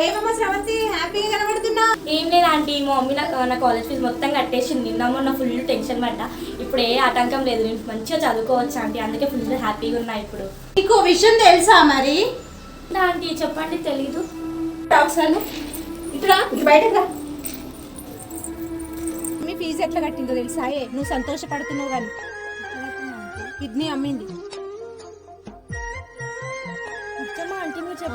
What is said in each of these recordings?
ఏమమ్మా శ్రవంతి? హ్యాపీగా కనబడుతున్నా. ఏం లేదు ఆంటీ మా మమ్మీ నాకు నా కాలేజ్ ఫీజు మొత్తం కట్టేసింది. నిన్న మొన్న ఫుల్ టెన్షన్ పడ్డ. ఇప్పుడు ఏ ఆటంకం లేదు. నేను మంచిగా చదువుకోవచ్చు ఆంటీ. అందుకే ఫుల్ హ్యాపీగా ఉన్నా ఇప్పుడు. నీకు విషయం తెలుసా మరి? ఆంటీ? చెప్పండి తెలీదు. ఒకసారి ఇట్లా బయటకు రా. మీ ఫీజు ఎట్లా కట్టిందో తెలుసా? ఏ నువ్వు సంతోషపడుతున్నావు కానీ. కిడ్నీ అమ్మింది.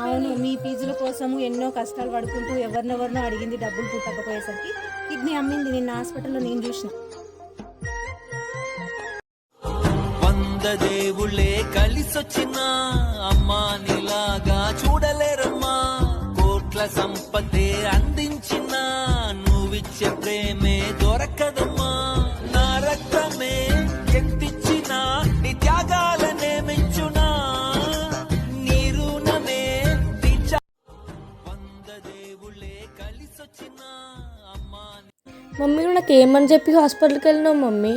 అవును మీ ఫీజుల కోసం ఎన్నో కష్టాలు పడుకుంటూ ఎవరినెవరినో అడిగింది డబ్బులు పుట్టకపోయేసరికి కిడ్నీ అమ్మింది నిన్న హాస్పిటల్లో నేను చూసిన. వంద దేవుళ్ళే కలిసొచ్చిన అమ్మా నీలాగా చూడలేరమ్మా మమ్మీ నువ్వు నాకు ఏమని చెప్పి హాస్పిటల్కి వెళ్ళినావు మమ్మీ?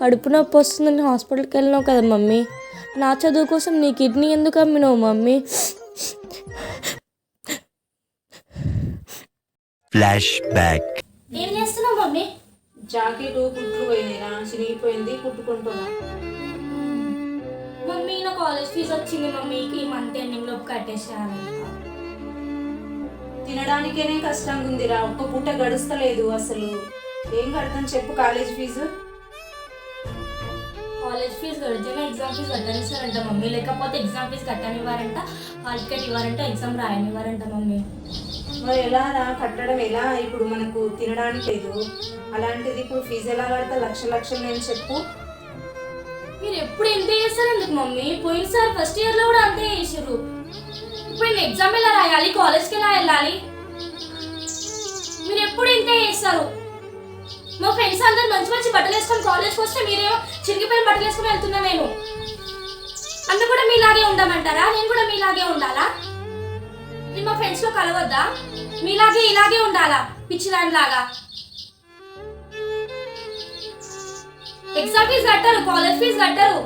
కడుపు నొప్పి వస్తుందని హాస్పిటల్కి వెళ్ళినావు కదా మమ్మీ? నా చదువు కోసం నీ కిడ్నీ ఎందుకు అమ్మినావు మమ్మీ? ఫ్లాష్ బ్యాక్ ఏం చేస్తున్నావు మమ్మీ? జాకెట్ కుట్లు పోయినాయిరా. చినిగిపోయింది కుట్టుకుంటున్నా. మమ్మీ నా కాలేజ్ ఫీజు వచ్చింది మమ్మీకి. ఈ మంత్ ఎండింగ్ లోపు కట్టేసాను తినడానికేనే కష్టంగా ఉందిరా ఒక్క పూట గడుస్తలేదు అసలు. ఏం కడతాను చెప్పు కాలేజ్ ఫీజు? కాలేజ్ ఫీజు కడితేనే ఎగ్జామ్ ఫీజు కట్టనిస్తారంట మమ్మీ. లేకపోతే ఎగ్జామ్ ఫీజు కట్టనివ్వారంట హాల్ టికెట్ ఇవ్వారంట ఎగ్జామ్ రాయనివ్వారంట మమ్మీ. మరి ఎలా రా? కట్టడం ఎలా? ఇప్పుడు మనకు తినడానికి లేదు. అలాంటిది ఇప్పుడు ఫీజు ఎలా కడతా? లక్ష లక్షలు నేను చెప్పు. మీరు ఎప్పుడు ఎంత చేస్తారు ఎందుకు మమ్మీ? పోయినసారి ఫస్ట్ ఇయర్లో కూడా అంతే చేసారు ఇప్పుడు నేను ఎగ్జామ్ ఎలా రాయాలి? కాలేజ్కి ఎలా వెళ్ళాలి? మీరు ఎప్పుడు ఇంతే చేస్తారు? మా ఫ్రెండ్స్ అందరు మంచి మంచి బట్టలు వేసుకొని కాలేజ్కి వస్తే మీరేమో చిరిగిపోయిన బట్టలు వేసుకొని వెళ్తున్నా నేను. అందరు కూడా మీలాగే ఉండమంటారా? నేను కూడా మీలాగే ఉండాలా? నేను మా ఫ్రెండ్స్లో కలవద్దా? మీలాగే ఇలాగే ఉండాలా? పిచ్చిదానిలాగా ఎగ్జామ్ ఫీజు కట్టరు కాలేజ్ ఫీజు కట్టరు.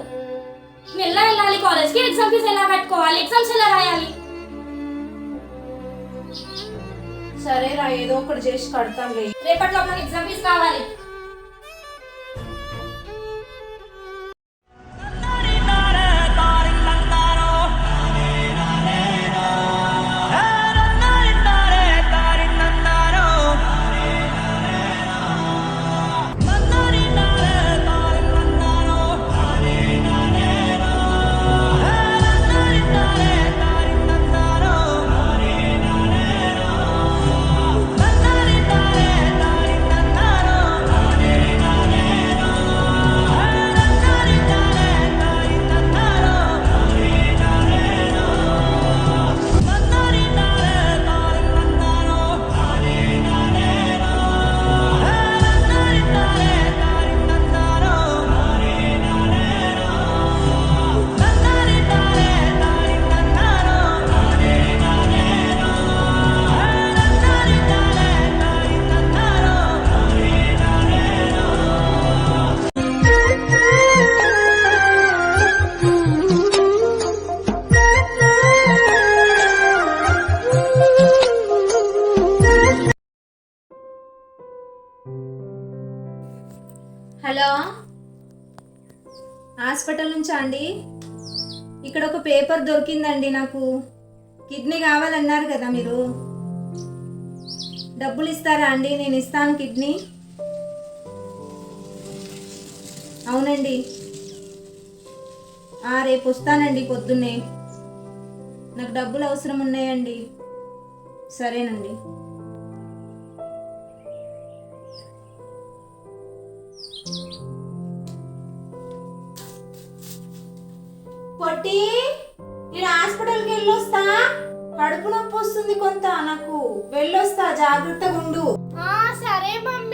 ఎలా వెళ్ళాలి? కాలేజ్కి ఎగ్జామ్ ఫీజు ఎలా కట్టుకోవాలి? ఎగ్జామ్స్ ఎలా రాయాలి? సరేరా ఏదో ఒకటి చేసి కడతాం రేపట్లో ఎగ్జామ్ ఫీజు కావాలి. హలో? హాస్పిటల్ నుంచా అండి? ఇక్కడ ఒక పేపర్ దొరికిందండి నాకు. కిడ్నీ కావాలన్నారు కదా మీరు. డబ్బులు ఇస్తారా అండి? నేను ఇస్తాను కిడ్నీ. అవునండి. రేపు వస్తానండి పొద్దున్నే. నాకు డబ్బులు అవసరం ఉన్నాయండి. సరేనండి. పొట్టి నేను హాస్పిటల్కి వెళ్ళొస్తా. కడుపు నొప్పి వస్తుంది కొంత నాకు. వెళ్ళొస్తా జాగ్రత్తగా ఉండు. సరే మమ్మీ.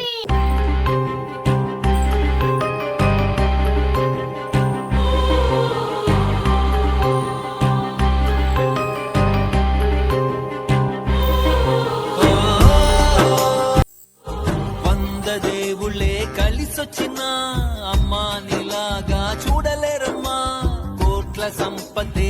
కోట్ల